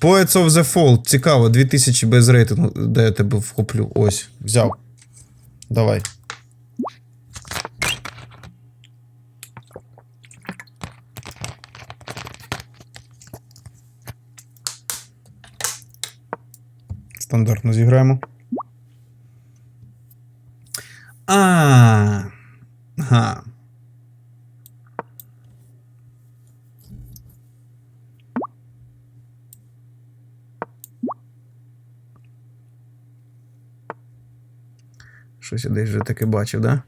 Poets of the Fall. Цікаво, 2000 без рейтингу, де я тебе вхоплю. Ось, взяв. Давай. Стандартно зіграємо. А. Ага. Щось я десь вже таке бачив, да?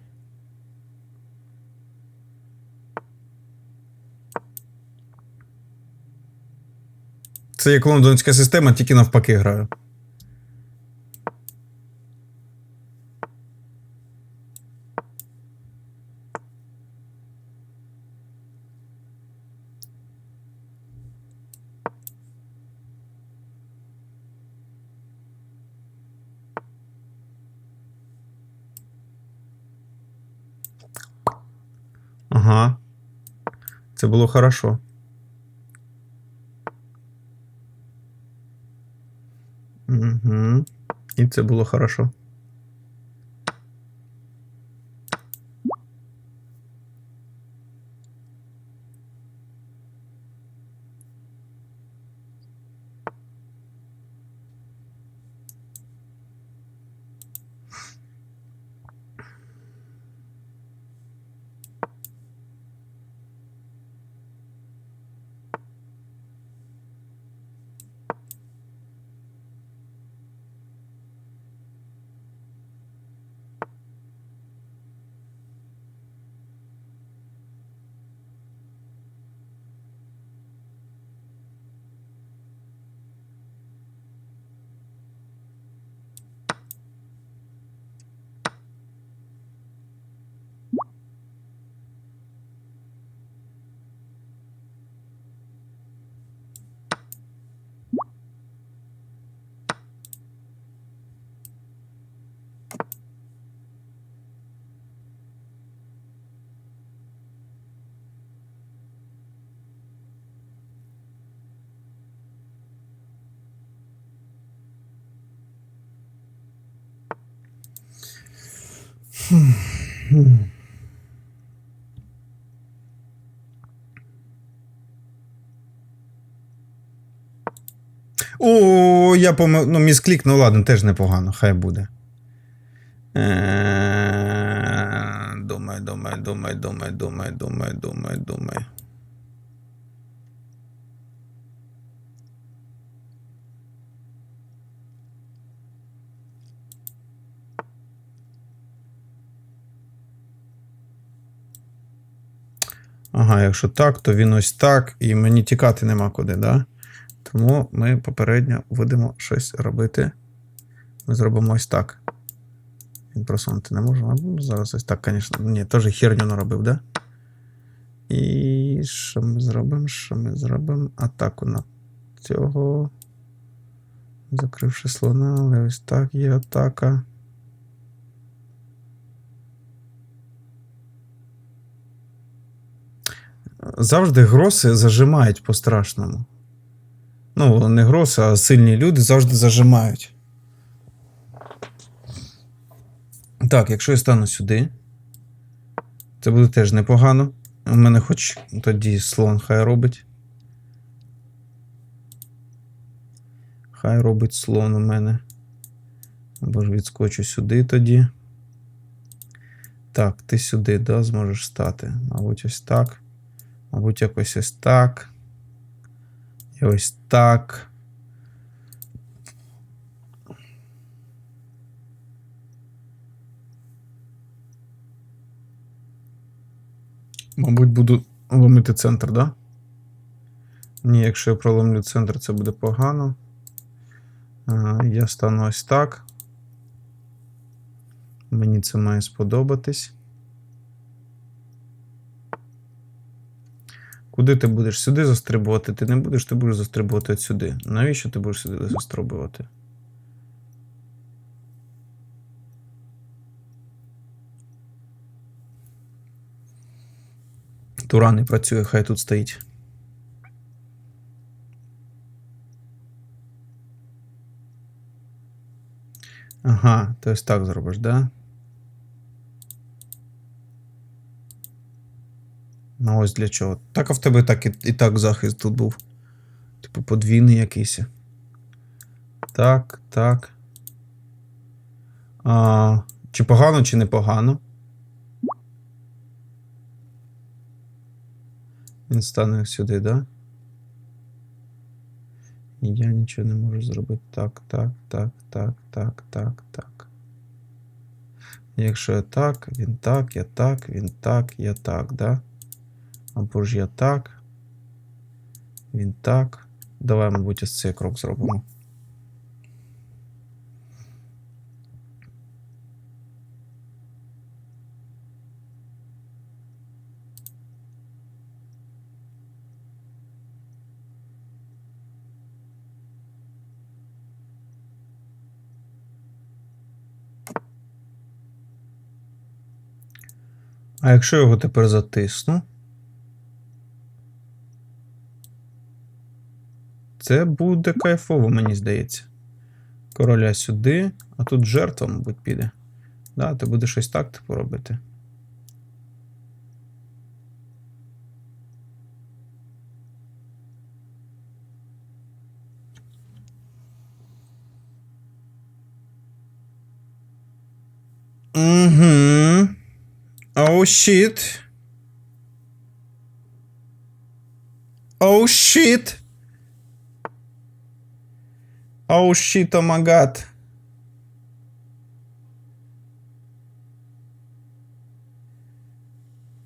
Це як лондонська система, тільки навпаки граю. Ага. Це було хорошо. Угу. І це було хорошо. О, я помил... Ну, місклік, ну ладно, теж непогано, хай буде. Е, Думай, думай, думай, думай, думай, думай, думай, Ага, якщо так, то він ось так, і мені тікати нема куди, да? Тому ми попередньо будемо щось робити. Ми зробимо ось так. Він просунути не може. Ну, зараз ось так, звісно. Ні, теж херню наробив, да? І що ми зробимо? Що ми зробимо? Атаку на цього. Закривши слона, але ось так є атака. Завжди гроси зажимають по-страшному. Ну, не гроси, а сильні люди завжди зажимають. Так, якщо я стану сюди, це буде теж непогано. У мене хоч тоді слон хай робить. Хай робить слон у мене. Або ж відскочу сюди тоді. Так, ти сюди, да, зможеш стати. Мабуть, ось так. Мабуть, якось ось так. І ось так. Мабуть, буду ломити центр, да? Ні, якщо я проломлю центр, це буде погано. Я стану ось так. Мені це має сподобатись. Куди ти будеш сюди застрибувати? Ти не будеш, ти будеш застрибувати от сюди. Навіщо ти будеш сюди застрибувати? Тура не працює, хай тут стоїть. Ага, то есть так зробиш, да? Ну ось для чого. Так а в тебе так і, і так захист тут був. Типу подвійний якийсь. Так, так. А, чи погано, чи не погано? Він стане сюди, да? І я нічого не можу зробити. Так, так, так, так, так, так, так. Якщо я так, він так, я так, він так, я так, да? Або ж я так. Він так. Давай, мабуть, ось цей крок зробимо. А якщо його тепер затисну, це буде кайфово, мені здається. Короля сюди, а тут жертва, мабуть, піде. Да, ти будеш щось так типу робити. Угу. Oh shit. Oh shit. Shit, oh my.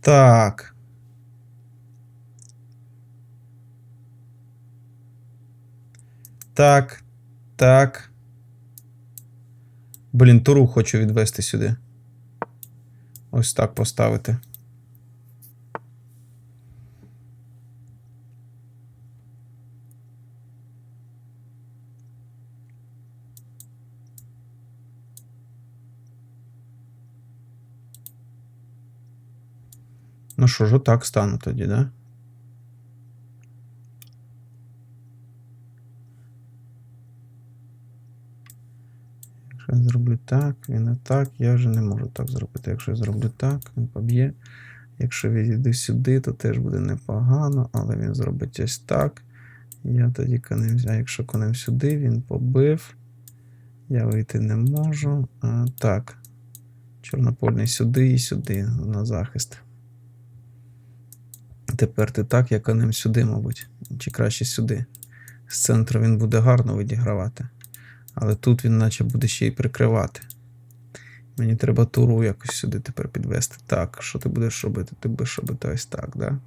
Так. Так. Так. Блін, туру хочу відвести сюди. Ось так поставити. Ну що ж, отак стану тоді, да? Якщо я зроблю так, він так, я вже не можу так зробити. Якщо я зроблю так, він поб'є. Якщо відійду сюди, то теж буде непогано, але він зробить ось так. Я тоді конем, а якщо конем сюди, він побив. Я вийти не можу. А, так. Чорнопольний сюди і сюди на захист. Тепер ти так, як ним сюди, мабуть. Чи краще сюди. З центру він буде гарно відігравати. Але тут він наче буде ще й прикривати. Мені треба туру якось сюди тепер підвести. Так, що ти будеш робити? Ти будеш робити ось так, да?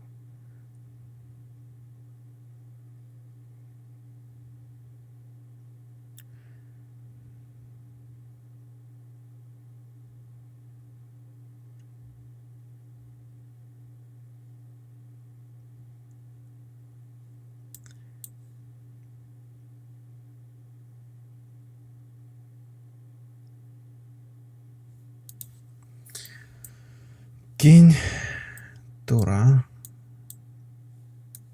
Кінь. Тура.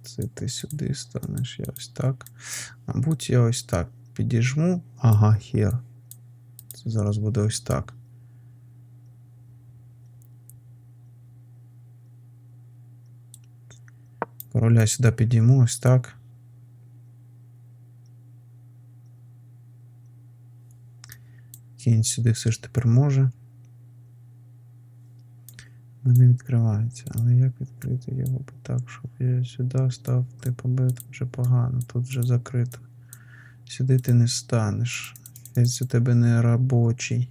Це ти сюди станеш. Я ось так. Мабуть, я ось так підіжму. Ага, хер. Це зараз буде ось так. Короля сюди підійму, ось так. Кінь сюди все ж тепер може. Мене відкривається, але як відкрити його бо так, щоб я сюди став, ти побив, тут вже погано, тут вже закрито. Сюди ти не станеш. Це у тебе не робочий.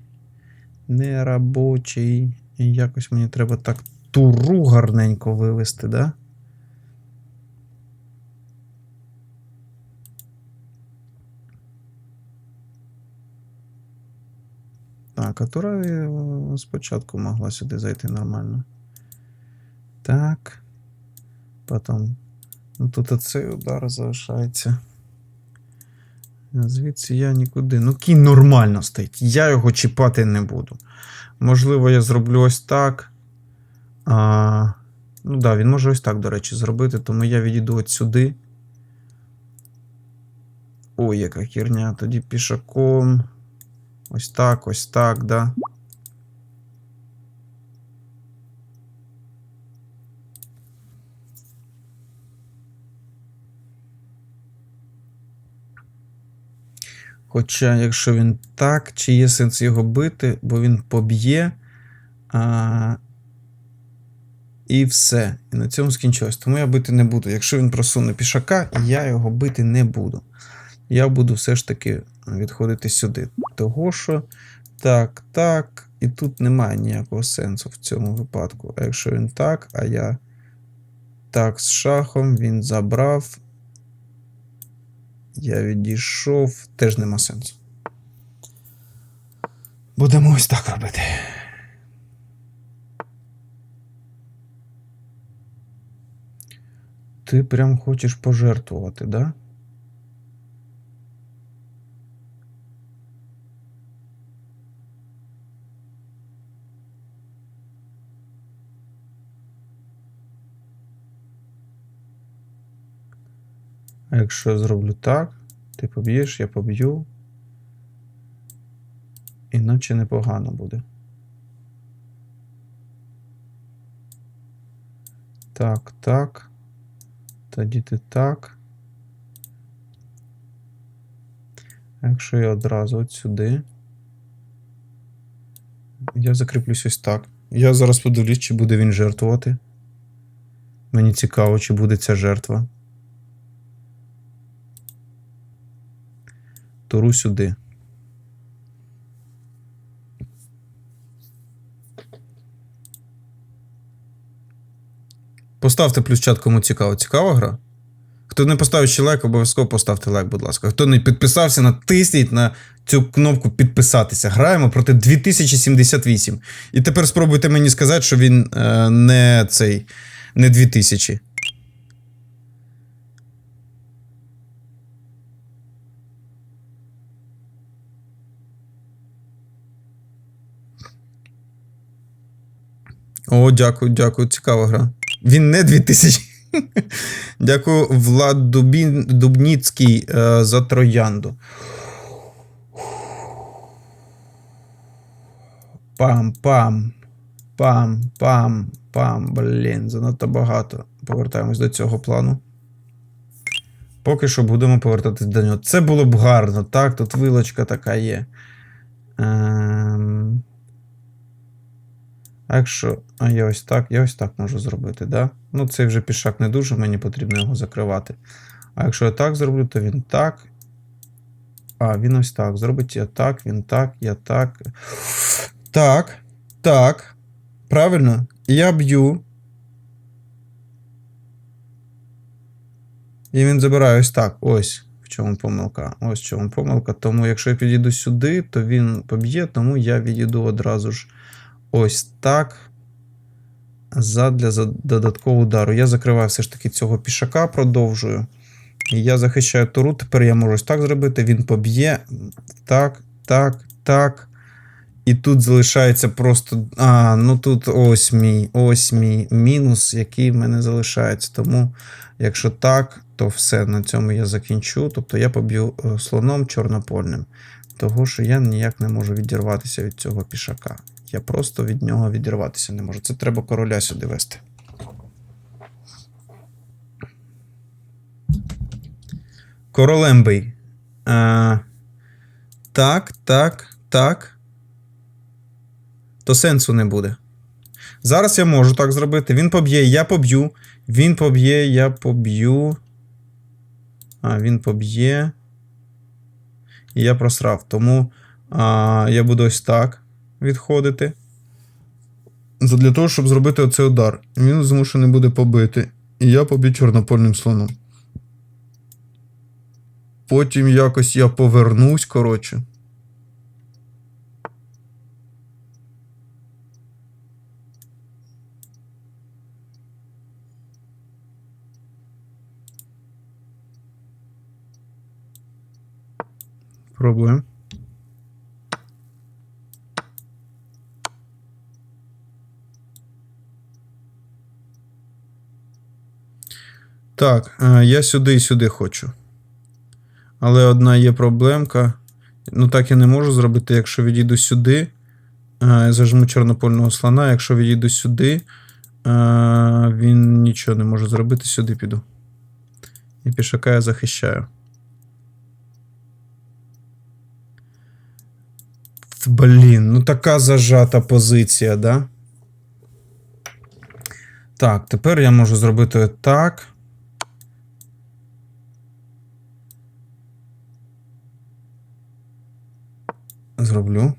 Не робочий. І якось мені треба так туру гарненько вивести, да? А е, спочатку могла сюди зайти нормально. Так. Потім. Ну тут оцей удар залишається. Звідси я нікуди. Ну, кінь нормально стоїть. Я його чіпати не буду. Можливо, я зроблю ось так. А, ну так, да, він може ось так, до речі, зробити, тому я відійду от сюди. Ой, яка херня. Тоді пішаком. Ось так, ось так, да. Хоча, якщо він так, чи є сенс його бити, бо він поб'є. А... І все. І на цьому скінчилось. Тому я бити не буду. Якщо він просуне пішака, я його бити не буду. Я буду все ж таки відходити сюди. Того що так, так, і тут немає ніякого сенсу в цьому випадку. А якщо він так, а я так з шахом, він забрав. Я відійшов, теж нема сенсу. Будемо ось так робити. Ти прям хочеш пожертвувати, да? А якщо я зроблю так, ти поб'єш, я поб'ю. Іначе непогано буде. Так, так. Тоді ти так. Якщо я одразу от сюди. Я закріплюсь ось так. Я зараз подивлюсь, чи буде він жертвувати. Мені цікаво, чи буде ця жертва. Туру сюди. Поставте плюс чат, кому цікаво. Цікава гра? Хто не поставив ще лайк, обов'язково поставте лайк, будь ласка. Хто не підписався, натисніть на цю кнопку підписатися. Граємо проти 2078. І тепер спробуйте мені сказати, що він е, не цей, не 2000. О, дякую, дякую. Цікава гра. Він не 2000. Дякую, Влад Дубін, Дубніцький е, за троянду. Пам-пам. Пам-пам. Пам. Блін, занадто багато. Повертаємось до цього плану. Поки що будемо повертатись до нього. Це було б гарно, так? Тут вилочка така є. Ем... А якщо. А я ось так, я ось так можу зробити, да? Ну, цей вже пішак не дуже, мені потрібно його закривати. А якщо я так зроблю, то він так. А, він ось так. Зробить я так, він так, я так. Так. Так. Правильно. Я б'ю. І він забирає ось так. Ось в чому помилка. Ось в чому помилка. Тому, якщо я підійду сюди, то він поб'є, тому я відійду одразу ж ось так. Задля за додаткового удару. Я закриваю все ж таки цього пішака, продовжую. І я захищаю туру. Тепер я можу ось так зробити. Він поб'є. Так, так, так. І тут залишається просто. А, ну тут ось мій, ось мій мінус, який в мене залишається. Тому, якщо так, то все на цьому я закінчу. Тобто я поб'ю е, слоном чорнопольним. Того, що я ніяк не можу відірватися від цього пішака. Я просто від нього відірватися не можу. Це треба короля сюди вести. Королембий. А, так, так, так. То сенсу не буде. Зараз я можу так зробити. Він поб'є, я поб'ю. Він поб'є, я поб'ю. А, він поб'є. І я просрав. Тому а, я буду ось так відходити. Для того, щоб зробити оцей удар. Він змушений буде побити. І я поб'ю чорнопольним слоном. Потім якось я повернусь, коротше. Пробуємо. Так, е, я сюди і сюди хочу. Але одна є проблемка. Ну так я не можу зробити, якщо відійду сюди. е, зажму чорнопольного слона. Якщо відійду сюди, е, він нічого не може зробити, сюди піду. І пішака я захищаю. Блін, ну така зажата позиція, да? Так, тепер я можу зробити так. Зроблю.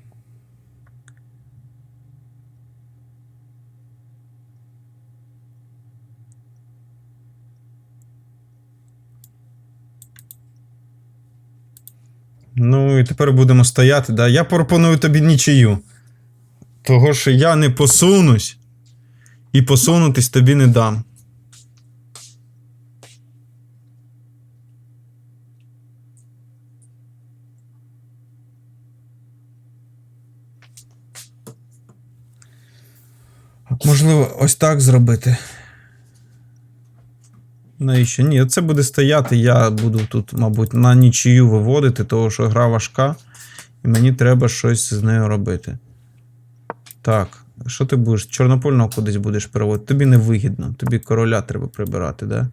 Ну, і тепер будемо стояти. Да? Я пропоную тобі нічию. Того, що я не посунусь, і посунутись тобі не дам. Можливо, ось так зробити. Навіщо? Ні, це буде стояти. Я буду тут, мабуть, на нічию виводити, тому що гра важка, і мені треба щось з нею робити. Так, що ти будеш? Чорнопольного кудись будеш переводити? Тобі не вигідно, тобі короля треба прибирати, да?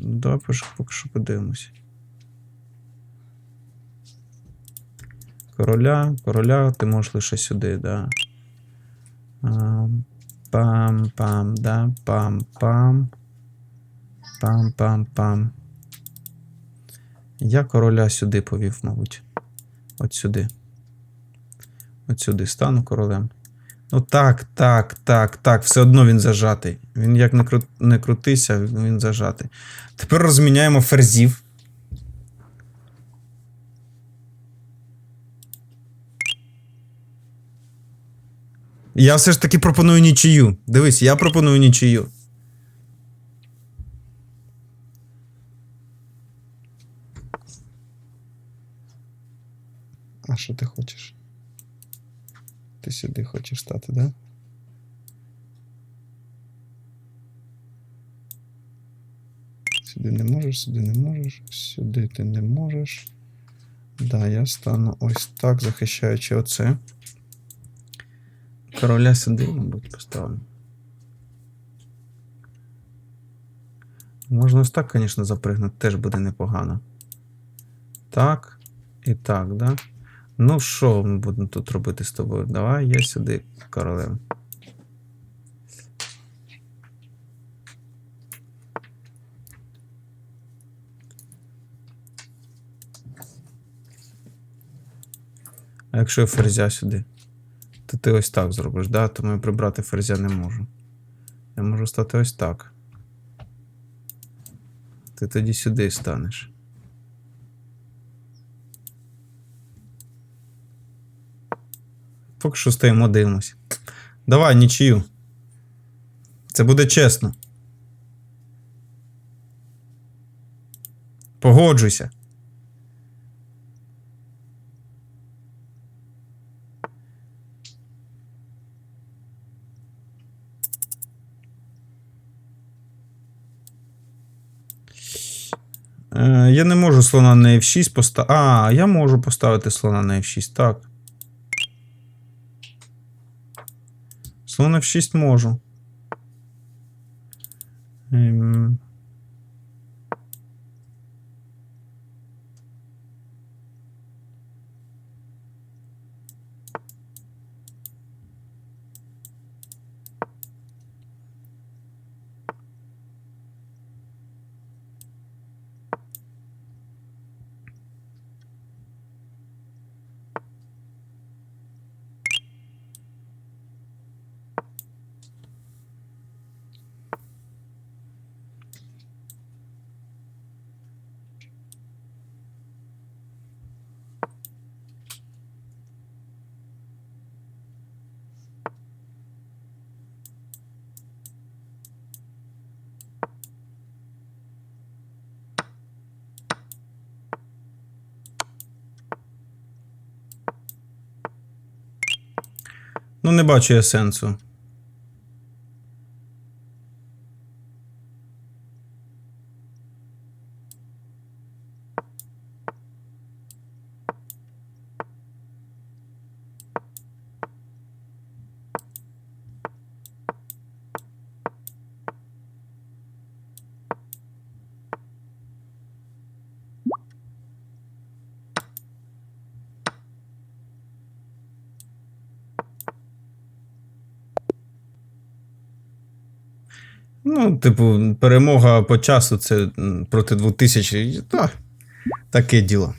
Давай поки що подивимось. Короля, короля, ти можеш лише сюди, да. Пам-пам, да, пам-пам. Пам-пам-пам. Я короля сюди повів, мабуть. От сюди. От сюди стану королем. Ну так, так, так, так. Все одно він зажатий. Він як не крутися, він зажатий. Тепер розміняємо ферзів. Я все ж таки пропоную нічию. Дивись, я пропоную нічию. А що ти хочеш? Ти сюди хочеш стати, да? Сюди не можеш, сюди не можеш, сюди ти не можеш. Да, я стану ось так, захищаючи оце. Короля сюди, мабуть, поставлю. Можна ось так, звісно, запригнути, теж буде непогано. Так. І так, да? Ну, що ми будемо тут робити з тобою? Давай я сюди королем. А якщо я ферзя сюди? То ти ось так зробиш, да? Тому я прибрати ферзя не можу. Я можу стати ось так. Ти тоді сюди станеш. Поки що стоїмо, дивимося. Давай, нічию. Це буде чесно. Погоджуйся. Я не можу слона на F6 поставити. А, я можу поставити слона на F6, так. Слон F6 можу. Ем, Ну, не бачу я сенсу. Ну, типу, перемога по часу це проти 2000. Та, таке діло.